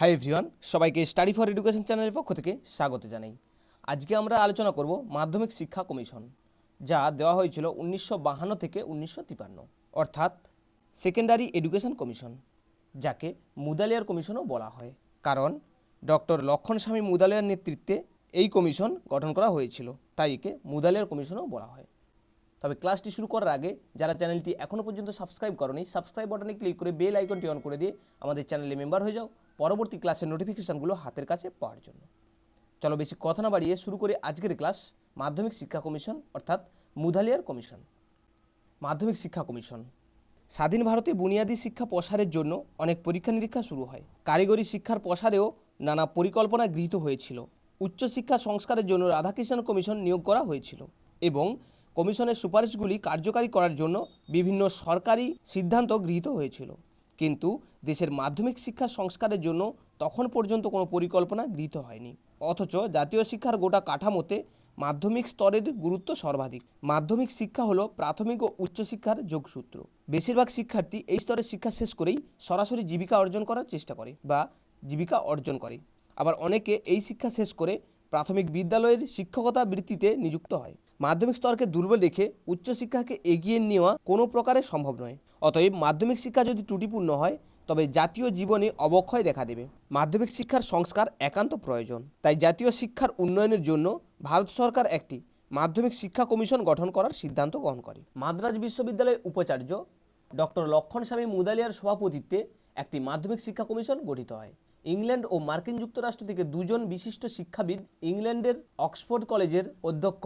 High everyone সবাইকে study for education চ্যানেলের পক্ষ থেকে স্বাগত জানাই। আজকে আমরা আলোচনা করব মাধ্যমিক শিক্ষা কমিশন, যা দেওয়া হয়েছিল উনিশশো থেকে উনিশশো অর্থাৎ সেকেন্ডারি এডুকেশন কমিশন যাকে মুদালিয়ার কমিশনও বলা হয়। কারণ ডক্টর লক্ষণ স্বামী মুদালিয়ার নেতৃত্বে এই কমিশন গঠন করা হয়েছিল, তাই একে মুদালিয়ার কমিশনও বলা হয়। তবে ক্লাসটি শুরু করার আগে, যারা চ্যানেলটি এখনও পর্যন্ত সাবস্ক্রাইব করনি, সাবস্ক্রাইব বাটনে ক্লিক করে বেল আইকনটি অন করে দিয়ে আমাদের চ্যানেলে মেম্বার হয়ে যাও। পরবর্তী ক্লাসের নোটিফিকেশানগুলো হাতের কাছে পাওয়ার জন্য। চলো বেশি কথা না বাড়িয়ে শুরু করে আজকের ক্লাস, মাধ্যমিক শিক্ষা কমিশন, অর্থাৎ মুধালিয়ার কমিশন। মাধ্যমিক শিক্ষা কমিশন। স্বাধীন ভারতে বুনিয়াদী শিক্ষা প্রসারের জন্য অনেক পরীক্ষা নিরীক্ষা শুরু হয়। কারিগরি শিক্ষার প্রসারেও নানা পরিকল্পনা গৃহীত হয়েছিল। উচ্চশিক্ষা সংস্কারের জন্য রাধাকৃষ্ণন কমিশন নিয়োগ করা হয়েছিল এবং কমিশনের সুপারিশগুলি কার্যকারী করার জন্য বিভিন্ন সরকারি সিদ্ধান্ত গৃহীত হয়েছিল। কিন্তু দেশের মাধ্যমিক শিক্ষা সংস্কারের জন্য তখন পর্যন্ত কোনো পরিকল্পনা গৃহীত হয়নি। অথচ জাতীয় শিক্ষার গোটা কাঠামোতে মাধ্যমিক স্তরের গুরুত্ব সর্বাধিক। মাধ্যমিক শিক্ষা হলো প্রাথমিক ও উচ্চশিক্ষার যোগসূত্র। বেশিরভাগ শিক্ষার্থী এই স্তরের শিক্ষা শেষ করেই সরাসরি জীবিকা অর্জন করার চেষ্টা করে বা জীবিকা অর্জন করে। আবার অনেকে এই শিক্ষা শেষ করে প্রাথমিক বিদ্যালয়ের শিক্ষকতা বৃত্তিতে নিযুক্ত হয়। মাধ্যমিক স্তরকে দুর্বল রেখে উচ্চশিক্ষাকে এগিয়ে নেওয়া কোনো প্রকারে সম্ভব নয়। অতএব মাধ্যমিক শিক্ষা যদি ত্রুটিপূর্ণ হয়, তবে জাতীয় জীবনে অবক্ষয় দেখা দেবে। মাধ্যমিক শিক্ষার সংস্কার একান্ত প্রয়োজন। তাই জাতীয় শিক্ষার উন্নয়নের জন্য ভারত সরকার একটি মাধ্যমিক শিক্ষা কমিশন গঠন করার সিদ্ধান্ত গ্রহণ করে। মাদ্রাজ বিশ্ববিদ্যালয়ের উপাচার্য ডক্টর লক্ষণ স্বামী মুদালিয়ার সভাপতিত্বে একটি মাধ্যমিক শিক্ষা কমিশন গঠিত হয়। ইংল্যান্ড ও মার্কিন যুক্তরাষ্ট্র থেকে দুজন বিশিষ্ট শিক্ষাবিদ ইংল্যান্ডের অক্সফোর্ড কলেজের অধ্যক্ষ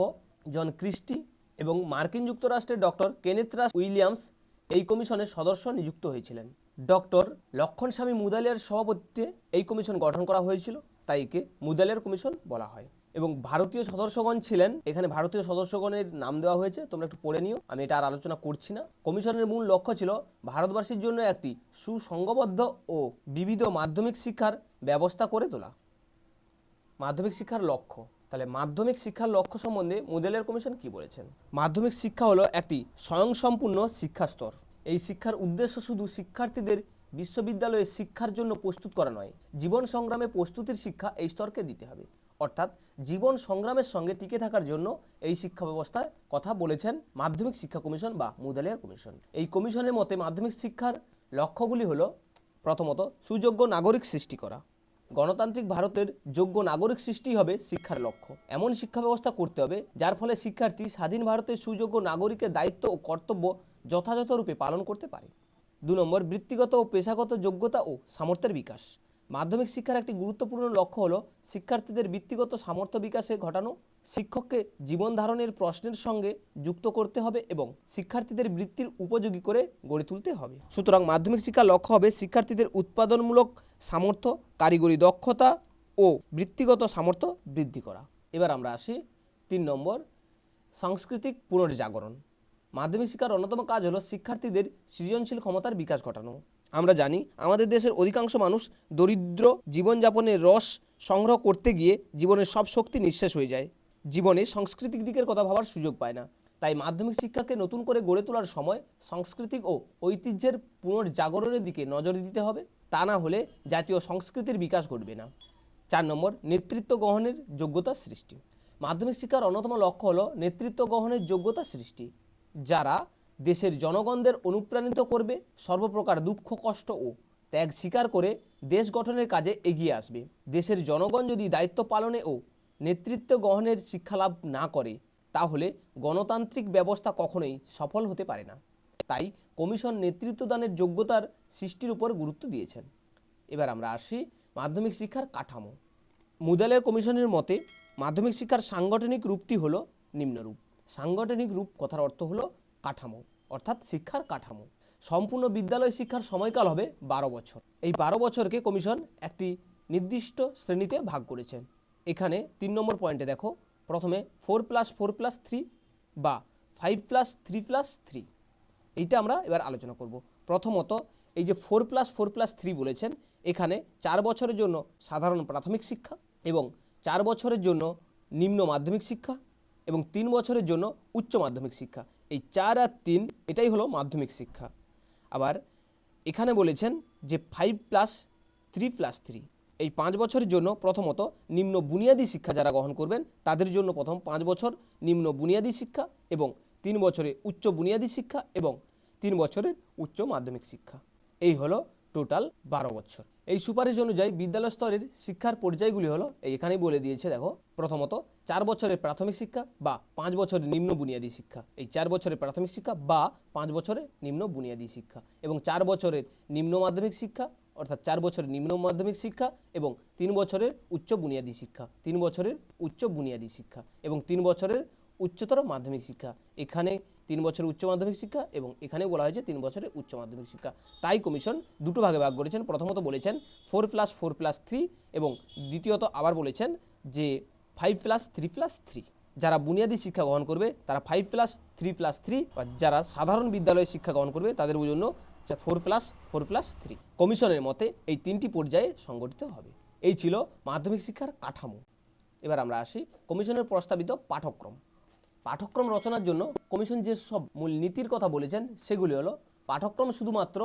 জন ক্রিস্টি এবং মার্কিন যুক্তরাষ্ট্রের ডক্টর কেনেথরাস উইলিয়ামস এই কমিশনের সদস্য নিযুক্ত হয়েছিলেন। ডক্টর লক্ষণ স্বামী মুদালিয়ার সভাপতিত্বে এই কমিশন গঠন করা হয়েছিল, তাই একে মুদালিয়ার কমিশন বলা হয়। এবং ভারতীয় সদস্যগণ ছিলেন, এখানে ভারতীয় সদস্যগণের নাম দেওয়া হয়েছে, তোমরা একটু পড়ে নিও, আমি এটা আর আলোচনা করছি না। কমিশনের মূল লক্ষ্য ছিল ভারতবাসীর জন্য একটি সুসংঘবদ্ধ ও বিবিধ মাধ্যমিক শিক্ষার ব্যবস্থা করে তোলা। মাধ্যমিক শিক্ষার লক্ষ্য। তাহলে মাধ্যমিক শিক্ষার লক্ষ্য সম্বন্ধে মুদেলের কমিশন কি বলেছেন? মাধ্যমিক শিক্ষা হলো একটি স্বয়ংসম্পূর্ণ শিক্ষা স্তর। এই শিক্ষার উদ্দেশ্য শুধু শিক্ষার্থীদের বিশ্ববিদ্যালয়ে শিক্ষার জন্য প্রস্তুত করা নয়, জীবন সংগ্রামে প্রস্তুতির শিক্ষা এই স্তরকে দিতে হবে। অর্থাৎ জীবন সংগ্রামের সঙ্গে টিকে থাকার জন্য এই শিক্ষা ব্যবস্থায় কথা বলেছেন মাধ্যমিক শিক্ষা কমিশন বা মুদালিয়ার কমিশন। এই কমিশনের মতে মাধ্যমিক শিক্ষার লক্ষ্যগুলি হলো প্রথমত সুযোগ্য নাগরিক সৃষ্টি করা। গণতান্ত্রিক ভারতের যোগ্য নাগরিক সৃষ্টি হবে শিক্ষার লক্ষ্য। এমন শিক্ষা ব্যবস্থা করতে হবে, যার ফলে শিক্ষার্থী স্বাধীন ভারতের সুযোগ্য নাগরিকের দায়িত্ব ও কর্তব্য যথাযথরূপে পালন করতে পারে। দু নম্বর, বৃত্তিগত ও পেশাগত যোগ্যতা ও সামর্থ্যের বিকাশ। মাধ্যমিক শিক্ষার একটি গুরুত্বপূর্ণ লক্ষ্য হলো শিক্ষার্থীদের বৃত্তিগত সামর্থ্য বিকাশে ঘটানো, শিক্ষককে জীবন ধারণের প্রশ্নের সঙ্গে যুক্ত করতে হবে এবং শিক্ষার্থীদের বৃত্তির উপযোগী করে গড়ে তুলতে হবে। সুতরাং মাধ্যমিক শিক্ষার লক্ষ্য হবে শিক্ষার্থীদের উৎপাদনমূলক সামর্থ্য, কারিগরি দক্ষতা ও বৃত্তিগত সামর্থ্য বৃদ্ধি করা। এবার আমরা আসি তিন নম্বর, সাংস্কৃতিক পুনর্জাগরণ। মাধ্যমিক শিক্ষার অন্যতম কাজ হলো শিক্ষার্থীদের সৃজনশীল ক্ষমতার বিকাশ ঘটানো। আমরা জানি, আমাদের দেশের অধিকাংশ মানুষ দরিদ্র জীবনযাপনের রস সংগ্রহ করতে গিয়ে জীবনের সব শক্তি নিঃশেষ হয়ে যায়। জীবনে সাংস্কৃতিক দিকের কথা ভাবার সুযোগ পায় না। তাই মাধ্যমিক শিক্ষাকে নতুন করে গড়ে তোলার সময় সাংস্কৃতিক ও ঐতিহ্যের পুনর্জাগরণের দিকে নজর দিতে হবে। তা না হলে জাতীয় সংস্কৃতির বিকাশ ঘটবে না। চার নম্বর, নেতৃত্ব গ্রহণের যোগ্যতা সৃষ্টি। মাধ্যমিক শিক্ষার অন্যতম লক্ষ্য হলো নেতৃত্ব গ্রহণের যোগ্যতা সৃষ্টি। যারা দেশের জনগণদের অনুপ্রাণিত করবে সর্বপ্রকার দুঃখ, কষ্ট ও ত্যাগ স্বীকার করে দেশ গঠনের কাজে এগিয়ে আসবে। দেশের জনগণ যদি দায়িত্ব পালনে ও নেতৃত্ব গ্রহণের শিক্ষালাভ না করে, তাহলে গণতান্ত্রিক ব্যবস্থা কখনোই সফল হতে পারে না। তাই কমিশন নেতৃত্বদানের যোগ্যতার সৃষ্টির উপর গুরুত্ব দিয়েছেন। এবার আমরা আসি মাধ্যমিক শিক্ষার কাঠামো। মুদালের কমিশনের মতে, মাধ্যমিক শিক্ষার সাংগঠনিক রূপটি হলো নিম্নরূপ। সাংগঠনিক রূপ কথার অর্থ হলো কাঠামো, অর্থাৎ শিক্ষার কাঠামো। সম্পূর্ণ বিদ্যালয় শিক্ষার সময়কাল হবে বারো বছর। এই বারো বছরকে কমিশন একটি নির্দিষ্ট শ্রেণীতে ভাগ করেছেন। এখানে তিন নম্বর পয়েন্টে দেখো, প্রথমে four plus four plus three বা five plus three plus three. এইটা আমরা এবার আলোচনা করব। প্রথমত, এই যে four plus four plus three বলেছেন, এখানে চার বছরের জন্য সাধারণ প্রাথমিক শিক্ষা এবং চার বছরের জন্য নিম্ন মাধ্যমিক শিক্ষা এবং তিন বছরের জন্য উচ্চ মাধ্যমিক শিক্ষা। এই চার আর তিন এটাই হলো মাধ্যমিক শিক্ষা। আবার এখানে বলেছেন যে five plus three plus three এই পাঁচ বছরের জন্য প্রথমত নিম্ন বুনিয়াদী শিক্ষা যারা গ্রহণ করবেন, তাদের জন্য প্রথম পাঁচ বছর নিম্ন বুনিয়াদী শিক্ষা এবং তিন বছরে উচ্চ বুনিয়াদী শিক্ষা এবং তিন বছরের উচ্চ মাধ্যমিক শিক্ষা। এই হলো টোটাল বারো বছর। এই সুপারিশ অনুযায়ী বিদ্যালয় স্তরের শিক্ষার পর্যায়গুলি হলো এখানেই বলে দিয়েছে, দেখো, প্রথমত চার বছরের প্রাথমিক শিক্ষা বা পাঁচ বছরের নিম্ন বুনিয়াদী শিক্ষা। এই চার বছরের প্রাথমিক শিক্ষা বা পাঁচ বছরের নিম্ন বুনিয়াদী শিক্ষা এবং চার বছরের নিম্ন মাধ্যমিক শিক্ষা, অর্থাৎ চার বছরের নিম্ন মাধ্যমিক শিক্ষা এবং তিন বছরের উচ্চ বুনিয়াদী শিক্ষা, তিন বছরের উচ্চ বুনিয়াদী শিক্ষা এবং তিন বছরের উচ্চতর মাধ্যমিক শিক্ষা। এখানে তিন বছরের উচ্চ মাধ্যমিক শিক্ষা এবং এখানেও বলা হয়েছে তিন বছরের উচ্চ মাধ্যমিক শিক্ষা। তাই কমিশন দুটো ভাগে ভাগ করেছেন। প্রথমত বলেছেন four plus four plus three এবং দ্বিতীয়ত আবার বলেছেন যে five plus three plus three যারা বুনিয়াদী শিক্ষা গ্রহণ করবে, তারা five plus three plus three বা যারা সাধারণ বিদ্যালয়ে শিক্ষা গ্রহণ করবে, তাদের জন্য four plus four plus three কমিশনের মতে এই তিনটি পর্যায়ে সংগঠিত হবে। এই ছিল মাধ্যমিক শিক্ষার কাঠামো। এবার আমরা আসি কমিশনের প্রস্তাবিত পাঠক্রম পাঠক্রম রচনার জন্য কমিশন যে সব মূল নীতির কথা বলেছেন, সেগুলি হলো পাঠক্রম শুধুমাত্র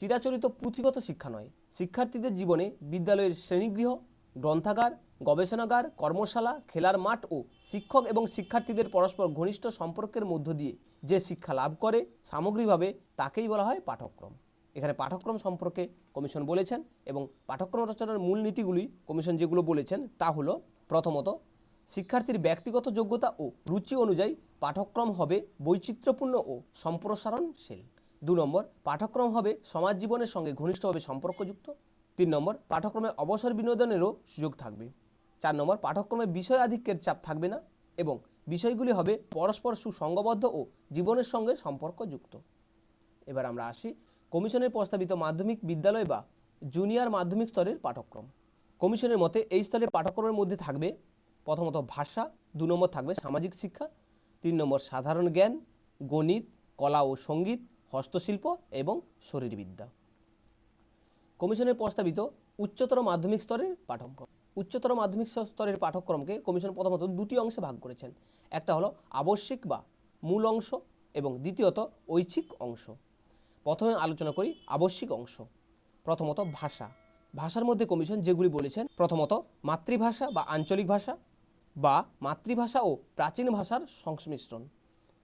চিরাচরিত পুঁথিগত শিক্ষা নয়, শিক্ষার্থীদের জীবনে বিদ্যালয়ের শ্রেণীগৃহ, গ্রন্থাগার, গবেষণাগার, কর্মশালা, খেলার মাঠ ও শিক্ষক এবং শিক্ষার্থীদের পরস্পর ঘনিষ্ঠ সম্পর্কের মধ্য দিয়ে যে শিক্ষা লাভ করে সামগ্রিকভাবে তাকেই বলা হয় পাঠক্রম এখানে পাঠক্রম সম্পর্কে কমিশন বলেছেন এবং পাঠক্রম রচনার মূল নীতিগুলি কমিশন যেগুলো বলেছেন, তা হলো, প্রথমত শিক্ষার্থীর ব্যক্তিগত যোগ্যতা ও রুচি অনুযায়ী পাঠক্রম হবে বৈচিত্র্যপূর্ণ ও সম্প্রসারণশীল দু নম্বর পাঠক্রম হবে সমাজ জীবনের সঙ্গে ঘনিষ্ঠভাবে সম্পর্কযুক্ত। তিন নম্বর পাঠক্রমে অবসর বিনোদনেরও সুযোগ থাকবে। চার নম্বর পাঠক্রমে বিষয় আধিক্যের চাপ থাকবে না এবং বিষয়গুলি হবে পরস্পর সুসংগবদ্ধ ও জীবনের সঙ্গে সম্পর্কযুক্ত। এবার আমরা আসি কমিশনের প্রস্তাবিত মাধ্যমিক বিদ্যালয় বা জুনিয়র মাধ্যমিক স্তরের পাঠক্রম কমিশনের মতে এই স্তরের পাঠক্রমের মধ্যে থাকবে প্রথমত ভাষা, দু নম্বর থাকবে সামাজিক শিক্ষা, তিন নম্বর সাধারণ জ্ঞান, গণিত, কলা ও সংগীত, হস্তশিল্প এবং শরীরবিদ্যা। কমিশনের প্রস্তাবিত উচ্চতর মাধ্যমিক স্তরের পাঠ্যক্রম উচ্চতর মাধ্যমিক স্তরের পাঠ্যক্রমকে কমিশন প্রথমত দুটি অংশে ভাগ করেছেন। একটা হলো আবশ্যিক বা মূল অংশ এবং দ্বিতীয়ত ঐচ্ছিক অংশ। প্রথমে আলোচনা করি আবশ্যিক অংশ। প্রথমত ভাষা। ভাষার মধ্যে কমিশন যেগুলি বলেছেন, প্রথমত মাতৃভাষা বা আঞ্চলিক ভাষা বা মাতৃভাষা ও প্রাচীন ভাষার সংমিশ্রণ।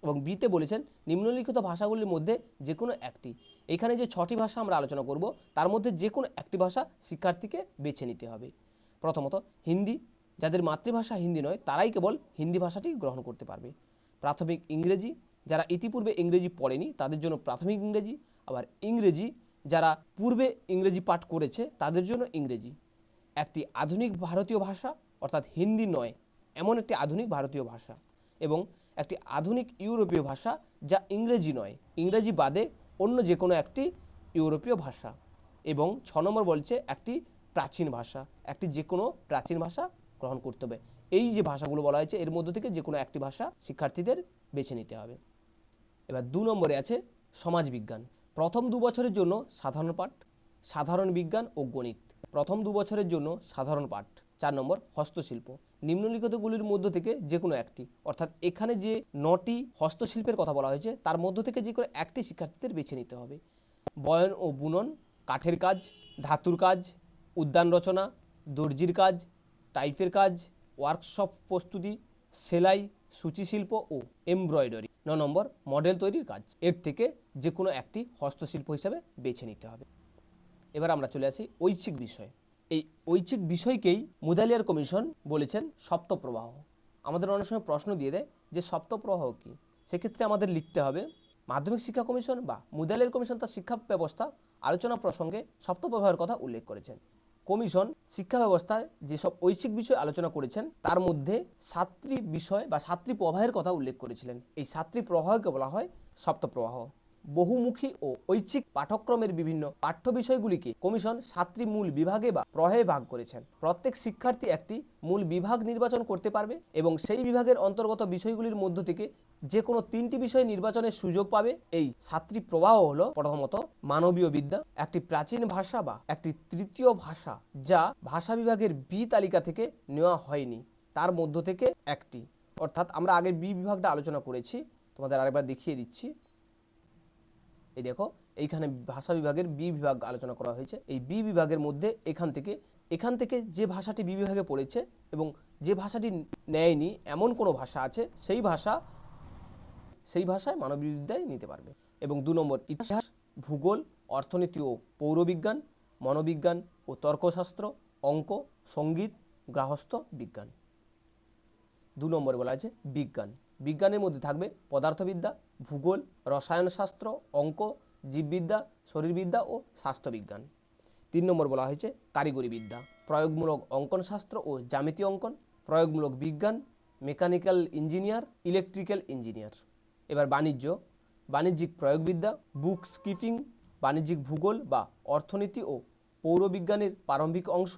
এবং বিতে বলেছেন, নিম্নলিখিত ভাষাগুলির মধ্যে যে কোনো একটি। এখানে যে ছটি ভাষা আমরা আলোচনা করব, তার মধ্যে যে কোনো একটি ভাষা শিক্ষার্থীকে বেছে নিতে হবে। প্রথমত, হিন্দি। যাদের মাতৃভাষা হিন্দি নয়, তারাই কেবল হিন্দি ভাষাটি গ্রহণ করতে পারবে। প্রাথমিক ইংরেজি। যারা ইতিপূর্বে ইংরেজি পড়েনি, তাদের জন্য প্রাথমিক ইংরেজি। আবার ইংরেজি, যারা পূর্বে ইংরেজি পাঠ করেছে, তাদের জন্য ইংরেজি। একটি আধুনিক ভারতীয় ভাষা, অর্থাৎ হিন্দি নয় এমন একটি আধুনিক ভারতীয় ভাষা এবং একটি আধুনিক ইউরোপীয় ভাষা যা ইংরেজি নয়। ইংরেজি বাদে অন্য যে কোনো একটি ইউরোপীয় ভাষা এবং ছ নম্বর বলছে একটি প্রাচীন ভাষা, একটি যে কোনো প্রাচীন ভাষা গ্রহণ করতে হবে। এই যে ভাষাগুলো বলা হয়েছে, এর মধ্য থেকে যে কোনো একটি ভাষা শিক্ষার্থীদের বেছে নিতে হবে। এবার দু নম্বরে আছে সমাজবিজ্ঞান প্রথম দু বছরের জন্য সাধারণ পাঠ, সাধারণ বিজ্ঞান ও গণিত। প্রথম দু বছরের জন্য সাধারণ পাঠ। চার নম্বর হস্তশিল্প। নিম্নলিখিতগুলির মধ্য থেকে যে কোনো একটি, অর্থাৎ এখানে যে নটি হস্তশিল্পের কথা বলা হয়েছে, তার মধ্য থেকে যে কোনো একটি শিক্ষার্থীদের বেছে নিতে হবে। বয়ন ও বুনন, কাঠের কাজ, ধাতুর কাজ, উদ্যান রচনা, দর্জির কাজ টাইপের কাজ, ওয়ার্কশপ প্রস্তুতি, সেলাই সূচিশিল্প ও এমব্রয়ডারি। ন নম্বর, মডেল তৈরির কাজ। এর থেকে যে কোনো একটি হস্তশিল্প হিসাবে বেছে নিতে হবে। এবার আমরা চলে আসি ঐচ্ছিক বিষয়। এই ঐচ্ছিক বিষয়কেই মুদালিয়ার কমিশন বলেছেন সপ্তপ্রবাহ। আমাদের অনেক সময় প্রশ্ন দিয়ে দেয় যে সপ্তপ্রবাহ কী? সেক্ষেত্রে আমাদের লিখতে হবে, মাধ্যমিক শিক্ষা কমিশন বা মুদালিয়ার কমিশন তার শিক্ষা ব্যবস্থা আলোচনা প্রসঙ্গে সপ্তপ্রবাহের কথা উল্লেখ করেছেন। কমিশন শিক্ষা ব্যবস্থায় যেসব ঐচ্ছিক বিষয় আলোচনা করেছেন, তার মধ্যে সাতটি বিষয় বা সাতটি প্রবাহের কথা উল্লেখ করেছিলেন। এই সাতটি প্রবাহকে বলা হয় সপ্তপ্রবাহ। বহুমুখী ও ঐচ্ছিক পাঠ্যক্রমের বিভিন্ন পাঠ্য বিষয়গুলিকে কমিশন সাতটি মূল বিভাগে বা প্রহে ভাগ করেছেন। প্রত্যেক শিক্ষার্থী একটি মূল বিভাগ নির্বাচন করতে পারবে এবং সেই বিভাগের অন্তর্গত বিষয়গুলির মধ্য থেকে যে কোনো তিনটি বিষয় নির্বাচনের সুযোগ পাবে। এই সাতটি প্রবাহ হলো প্রথমত মানবীয় বিদ্যা, একটি প্রাচীন ভাষা বা একটি তৃতীয় ভাষা যা ভাষা বিভাগের বি তালিকা থেকে নেওয়া হয়নি, তার মধ্য থেকে একটি। অর্থাৎ আমরা আগে বি বিভাগটা আলোচনা করেছি, তোমাদের আরেকবার দেখিয়ে দিচ্ছি। এই দেখো, এইখানে ভাষা বিভাগের বি বিভাগ আলোচনা করা হয়েছে। এই বি বিভাগের মধ্যে এখান থেকে এখান থেকে যে ভাষাটি বি বিভাগে পড়েছে এবং যে ভাষাটি নেয়নি, এমন কোনো ভাষা আছে, সেই ভাষা, সেই ভাষায় মানববিদ্যায় নিতে পারবে। এবং দু নম্বর, ইতিহাস, ভূগোল, অর্থনীতি ও পৌরবিজ্ঞান, মনোবিজ্ঞান ও তর্কশাস্ত্র, অঙ্ক, সংগীত, গ্রাহস্থ, বিজ্ঞান। দু নম্বরে বলা আছে বিজ্ঞান। বিজ্ঞানের মধ্যে থাকবে পদার্থবিদ্যা ভূগোল রসায়নশাস্ত্র অঙ্ক, জীববিদ্যা, শরীরবিদ্যা ও স্বাস্থ্যবিজ্ঞান। তিন নম্বর বলা হয়েছে কারিগরি বিদ্যা প্রয়োগমূলক অঙ্কনশাস্ত্র ও জ্যামিতি অঙ্কন, প্রয়োগমূলক বিজ্ঞান, মেকানিক্যাল ইঞ্জিনিয়ার, ইলেকট্রিক্যাল ইঞ্জিনিয়ার। এবার বাণিজ্য। বাণিজ্যিক প্রয়োগবিদ্যা, বুক স্কিপিং, বাণিজ্যিক ভূগোল বা অর্থনীতি ও পৌরবিজ্ঞানের প্রারম্ভিক অংশ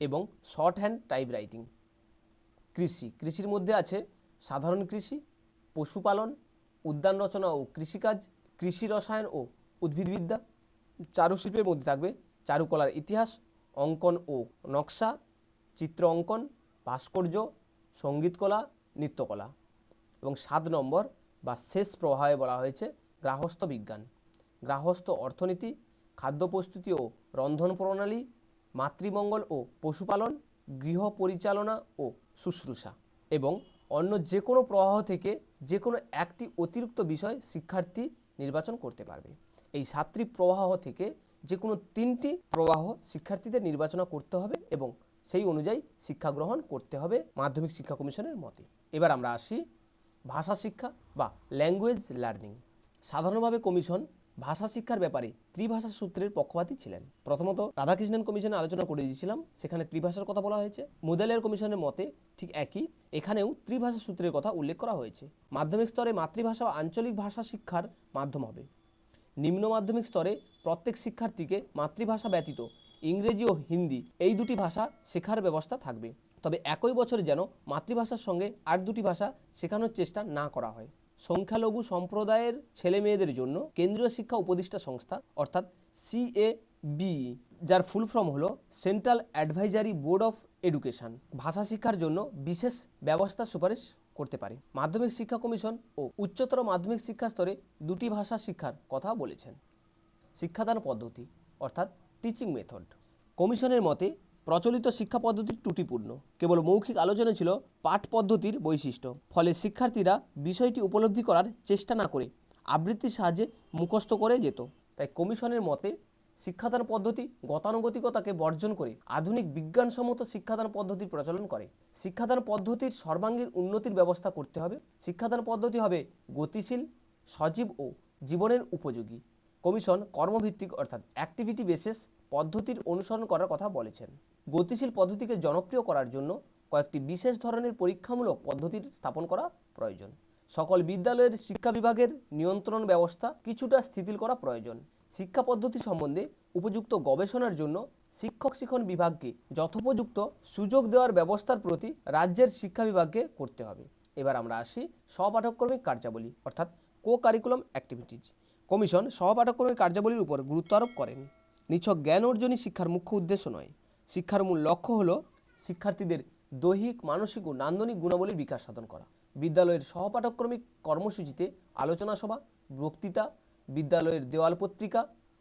এবং শর্ট হ্যান্ড টাইপ রাইটিং কৃষি। কৃষির মধ্যে আছে সাধারণ কৃষি, পশুপালন উদ্যান রচনা ও কৃষিকাজ, কৃষি রসায়ন ও উদ্ভিদবিদ্যা, চারুশিল্পের মধ্যে থাকবে চারুকলার ইতিহাস, অঙ্কন ও নকশা, চিত্র অঙ্কন, ভাস্কর্য, সঙ্গীতকলা, নৃত্যকলা। এবং সাত নম্বর বা শেষ প্রবাহে বলা হয়েছে গ্রাহস্থ বিজ্ঞান। গ্রাহস্থ অর্থনীতি, খাদ্য প্রস্তুতি ও রন্ধন প্রণালী, মাতৃমঙ্গল ও পশুপালন, গৃহ পরিচালনা ও শুশ্রূষা। এবং অন্য যে কোনো প্রবাহ থেকে যে কোনো একটি অতিরিক্ত বিষয় শিক্ষার্থী নির্বাচন করতে পারবে। এই সাতটি প্রবাহ থেকে যে কোনো তিনটি প্রবাহ শিক্ষার্থীদের নির্বাচনা করতে হবে এবং সেই অনুযায়ী শিক্ষা গ্রহণ করতে হবে মাধ্যমিক শিক্ষা কমিশনের মতে। এবার আমরা আসি ভাষা শিক্ষা বা ল্যাঙ্গুয়েজ লার্নিং। সাধারণভাবে কমিশন ভাষা শিক্ষার ব্যাপারে ত্রিভাষা সূত্রের পক্ষপাতী ছিলেন। প্রথমত রাধাকৃষ্ণন কমিশনে আলোচনা করে দিয়েছিলাম, সেখানে ত্রিভাষার কথা বলা হয়েছে। মুদালিয়ার কমিশনের মতে ঠিক একই, এখানেও ত্রিভাষা সূত্রের কথা উল্লেখ করা হয়েছে। মাধ্যমিক স্তরে মাতৃভাষা বা আঞ্চলিক ভাষা শিক্ষার মাধ্যম হবে। নিম্ন মাধ্যমিক স্তরে প্রত্যেক শিক্ষার্থীকে মাতৃভাষা ব্যতীত ইংরেজি ও হিন্দি এই দুটি ভাষা শেখার ব্যবস্থা থাকবে। তবে একই বছরে যেন মাতৃভাষার সঙ্গে আর দুটি ভাষা শেখানোর চেষ্টা না করা হয়। সংখ্যালঘু সম্প্রদায়ের ছেলে মেয়েদের জন্য কেন্দ্রীয় শিক্ষা উপদেষ্টা সংস্থা, অর্থাৎ সিএবি যার ফুল ফর্ম হলো central advisory board of education ভাষা শিক্ষার জন্য বিশেষ ব্যবস্থা সুপারিশ করতে পারে। মাধ্যমিক শিক্ষা কমিশন ও উচ্চতর মাধ্যমিক শিক্ষা স্তরে দুটি ভাষা শিক্ষার কথা বলেছেন। শিক্ষাদান পদ্ধতি, অর্থাৎ টিচিং মেথড কমিশনের মতে প্রচলিত শিক্ষা পদ্ধতি ত্রুটিপূর্ণ। কেবল মৌখিক আলোচনা ছিল পাঠ পদ্ধতির বৈশিষ্ট্য। ফলে শিক্ষার্থীরা বিষয়টি উপলব্ধি করার চেষ্টা না করে আবৃত্তির সাহায্যে মুখস্থ করে যেত। তাই কমিশনের মতে, শিক্ষাদান পদ্ধতি গতানুগতিকতাকে বর্জন করে আধুনিক বিজ্ঞানসম্মত শিক্ষাদান পদ্ধতির প্রচলন করে। শিক্ষাদান পদ্ধতির সর্বাঙ্গীন উন্নতির ব্যবস্থা করতে হবে। শিক্ষাদান পদ্ধতি হবে গতিশীল, সজীব ও জীবনের উপযোগী। কমিশন কর্মভিত্তিক অর্থাৎ অ্যাক্টিভিটি বেসিস পদ্ধতির অনুসরণ করার কথা বলেছেন। গতিশীল পদ্ধতিকে জনপ্রিয় করার জন্য কয়েকটি বিশেষ ধরনের পরীক্ষামূলক পদ্ধতির স্থাপন করা প্রয়োজন। সকল বিদ্যালয়ের শিক্ষা বিভাগের নিয়ন্ত্রণ ব্যবস্থা কিছুটা স্থিতিল করা প্রয়োজন। শিক্ষা পদ্ধতি সম্বন্ধে উপযুক্ত গবেষণার জন্য শিক্ষক শিক্ষণ বিভাগকে যথোপযুক্ত সুযোগ দেওয়ার ব্যবস্থার প্রতি রাজ্যের শিক্ষা বিভাগকে করতে হবে। এবার আমরা আসি সহপাঠক্রমিক কার্যাবলী অর্থাৎ কো কারিকুলাম অ্যাক্টিভিটিজ কমিশন সহপাঠক্রমিক কার্যাবলীর উপর গুরুত্ব আরোপ করেন। নিছক জ্ঞান অর্জনই শিক্ষার মুখ্য উদ্দেশ্য নয়। শিক্ষার মূল লক্ষ্য হল শিক্ষার্থীদের দৈহিক, মানসিক ও নান্দনিক গুণাবলীর বিকাশ সাধন করা। বিদ্যালয়ের সহপাঠক্রমিক কর্মসূচিতে আলোচনা সভা, বক্তৃতা, বিদ্যালয়ের দেওয়াল পত্রিকা,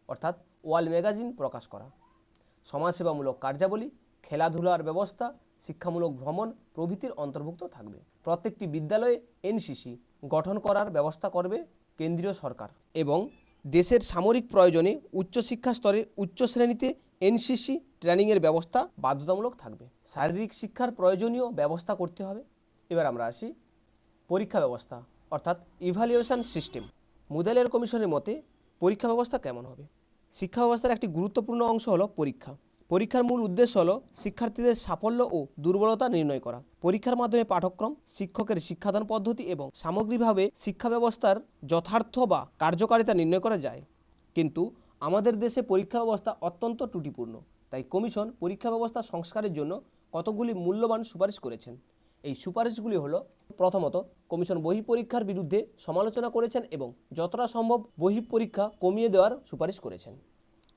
অর্থাৎ ওয়াল ম্যাগাজিন প্রকাশ করা। সমাজসেবামূলক কার্যাবলী, খেলাধুলার ব্যবস্থা, শিক্ষামূলক ভ্রমণ প্রভৃতির অন্তর্ভুক্ত থাকবে। প্রত্যেকটি বিদ্যালয়ে এনসিসি গঠন করার ব্যবস্থা করবে কেন্দ্রীয় সরকার এবং দেশের সামরিক প্রয়োজনে উচ্চশিক্ষা স্তরে উচ্চ শ্রেণীতে এনসিসি ট্রেনিংয়ের ব্যবস্থা বাধ্যতামূলক থাকবে। শারীরিক শিক্ষার প্রয়োজনীয় ব্যবস্থা করতে হবে। এবার আমরা আসি পরীক্ষা ব্যবস্থা, অর্থাৎ ইভ্যালুয়েশন সিস্টেম মুদালিয়ার কমিশনের মতে, পরীক্ষা ব্যবস্থা কেমন হবে? শিক্ষা ব্যবস্থার একটি গুরুত্বপূর্ণ অংশ হলো পরীক্ষা। পরীক্ষার মূল উদ্দেশ্য হলো শিক্ষার্থীদের সাফল্য ও দুর্বলতা নির্ণয় করা। পরীক্ষার মাধ্যমে পাঠক্রম শিক্ষকের শিক্ষাদান পদ্ধতি এবং সামগ্রিকভাবে শিক্ষা ব্যবস্থার যথার্থ বা কার্যকারিতা নির্ণয় করা যায়। কিন্তু আমাদের দেশে পরীক্ষা ব্যবস্থা অত্যন্ত ত্রুটিপূর্ণ। তাই কমিশন পরীক্ষা ব্যবস্থা সংস্কারের জন্য কতগুলি মূল্যবান সুপারিশ করেছেন। এই সুপারিশগুলি হলো, প্রথমত, কমিশন বহি পরীক্ষার বিরুদ্ধে সমালোচনা করেছেন এবং যতটা সম্ভব বহি পরীক্ষা কমিয়ে দেওয়ার সুপারিশ করেছেন।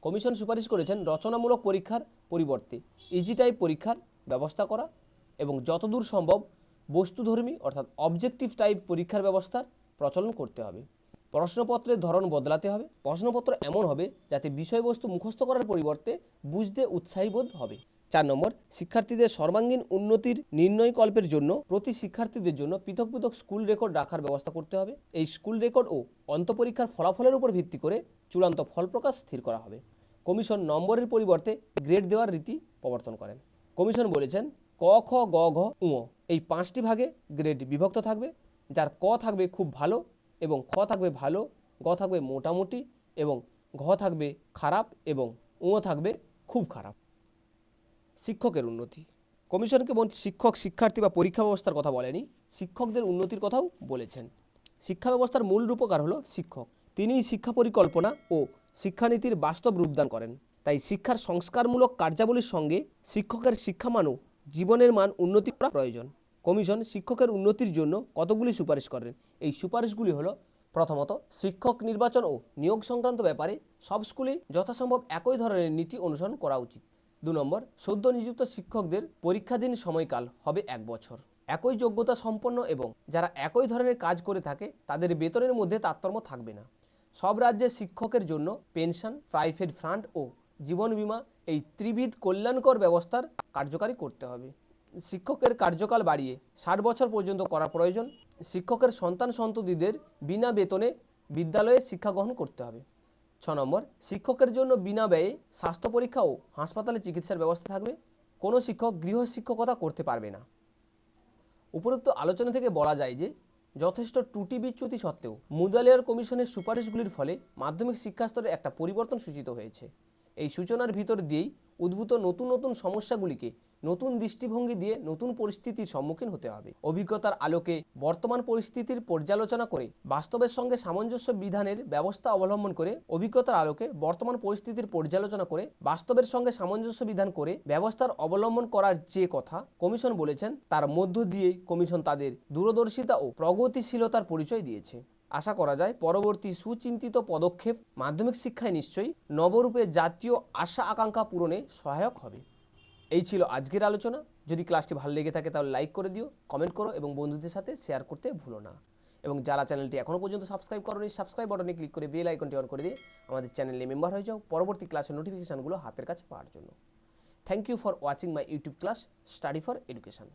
কমিশন সুপারিশ করেছেন রচনামূলক পরীক্ষার পরিবর্তে ইজি টাইপ পরীক্ষার ব্যবস্থা করা এবং যতদূর সম্ভব বস্তুধর্মী অর্থাৎ অবজেক্টিভ টাইপ পরীক্ষার ব্যবস্থার প্রচলন করতে হবে। প্রশ্নপত্রের ধরন বদলাতে হবে। প্রশ্নপত্র এমন হবে যাতে বিষয়বস্তু মুখস্থ করার পরিবর্তে বুঝতে উৎসাহী বোধ হবে। চার নম্বর, শিক্ষার্থীদের সর্বাঙ্গীন উন্নতির নির্ণয়কল্পের জন্য প্রতি শিক্ষার্থীদের জন্য পৃথক পৃথক স্কুল রেকর্ড রাখার ব্যবস্থা করতে হবে। এই স্কুল রেকর্ড ও অন্তপরীক্ষার ফলাফলের উপর ভিত্তি করে চূড়ান্ত ফল প্রকাশ স্থির করা হবে। কমিশন নম্বরের পরিবর্তে গ্রেড দেওয়ার রীতি প্রবর্তন করেন। কমিশন বলেছেন, ক, খ, গ, ঘ, উঁ এই পাঁচটি ভাগে গ্রেড বিভক্ত থাকবে, যার ক থাকবে খুব ভালো এবং খ থাকবে ভালো, গ থাকবে মোটামুটি এবং ঘ থাকবে খারাপ এবং উঁ থাকবে খুব খারাপ। শিক্ষকের উন্নতি। কমিশন কেবল শিক্ষক, শিক্ষার্থী বা পরীক্ষা ব্যবস্থার কথা বলেনি, শিক্ষকদের উন্নতির কথাও বলেছেন। শিক্ষা ব্যবস্থার মূল রূপকার হলো শিক্ষক। তিনিই শিক্ষা পরিকল্পনা ও শিক্ষানীতির বাস্তব রূপদান করেন। তাই শিক্ষার সংস্কারমূলক কার্যাবলীর সঙ্গে শিক্ষকের শিক্ষামান ও জীবনের মান উন্নতি করা প্রয়োজন। কমিশন শিক্ষকের উন্নতির জন্য কতগুলি সুপারিশ করেন? এই সুপারিশগুলি হলো, প্রথমত, শিক্ষক নির্বাচন ও নিয়োগ সংক্রান্ত ব্যাপারে সব স্কুলে যথাসম্ভব একই ধরনের নীতি অনুসরণ করা উচিত। দু নম্বর, সদ্য নিযুক্ত শিক্ষকদের পরীক্ষাধীন সময়কাল হবে এক বছর। একই যোগ্যতা সম্পন্ন এবং যারা একই ধরনের কাজ করে থাকে, তাদের বেতনের মধ্যে তারতম্য থাকবে না। সব রাজ্যের শিক্ষকের জন্য পেনশন, প্রাইভেট ফান্ড ও জীবন বীমা এই ত্রিবিধ কল্যাণকর ব্যবস্থার কার্যকারী করতে হবে। শিক্ষকের কার্যকাল বাড়িয়ে ষাট বছর পর্যন্ত করা প্রয়োজন। শিক্ষকের সন্তান সন্ততিদের বিনা বেতনে বিদ্যালয়ে শিক্ষা গ্রহণ করতে হবে। ছ নম্বর, শিক্ষকের জন্য বিনা ব্যয়ে স্বাস্থ্য পরীক্ষা ও হাসপাতালে চিকিৎসার ব্যবস্থা থাকবে। কোনো শিক্ষক গৃহ শিক্ষকতা করতে পারবে না। উপরোক্ত আলোচনা থেকে বলা যায় যে, যথেষ্ট ত্রুটি বিচ্যুতি সত্ত্বেও মুদালিয়ার কমিশনের সুপারিশগুলির ফলে মাধ্যমিক শিক্ষা স্তরে একটা পরিবর্তন সূচিত হয়েছে। এই সূচনার ভিতর দিয়েই উদ্ভূত নতুন নতুন সমস্যাগুলিকে নতুন দৃষ্টিভঙ্গি দিয়ে নতুন পরিস্থিতির সম্মুখীন হতে হবে। অভিজ্ঞতার আলোকে বর্তমান পরিস্থিতির পর্যালোচনা করে বাস্তবের সঙ্গে সামঞ্জস্য বিধানের ব্যবস্থা অবলম্বন করে অভিজ্ঞতার আলোকে বর্তমান পরিস্থিতির পর্যালোচনা করে বাস্তবের সঙ্গে সামঞ্জস্য বিধান করে ব্যবস্থার অবলম্বন করার যে কথা কমিশন বলেছেন, তার মধ্য দিয়েই কমিশন তাদের দূরদর্শিতা ও প্রগতিশীলতার পরিচয় দিয়েছে। আশা করা যায় পরবর্তী সুচিন্তিত পদক্ষেপ মাধ্যমিক শিক্ষায় নিশ্চয়ই নবরূপে জাতীয় আশা আকাঙ্ক্ষা পূরণে সহায়ক হবে। এই ছিল আজকের আলোচনা। যদি ক্লাসটি ভালো লেগে থাকে তাহলে লাইক করে দিও, কমেন্ট করো এবং বন্ধুদের সাথে শেয়ার করতে ভুলো না। এবং যারা চ্যানেলটি এখনও পর্যন্ত সাবস্ক্রাইব করোনি, সাবস্ক্রাইব বাটনে ক্লিক করে বেল আইকনটি অন করে দিয়ে আমাদের চ্যানেলে মেম্বার হয়ে যাও পরবর্তী ক্লাসের নোটিফিকেশানগুলো হাতের কাছে পাওয়ার জন্য। Thank you for watching my YouTube class study for education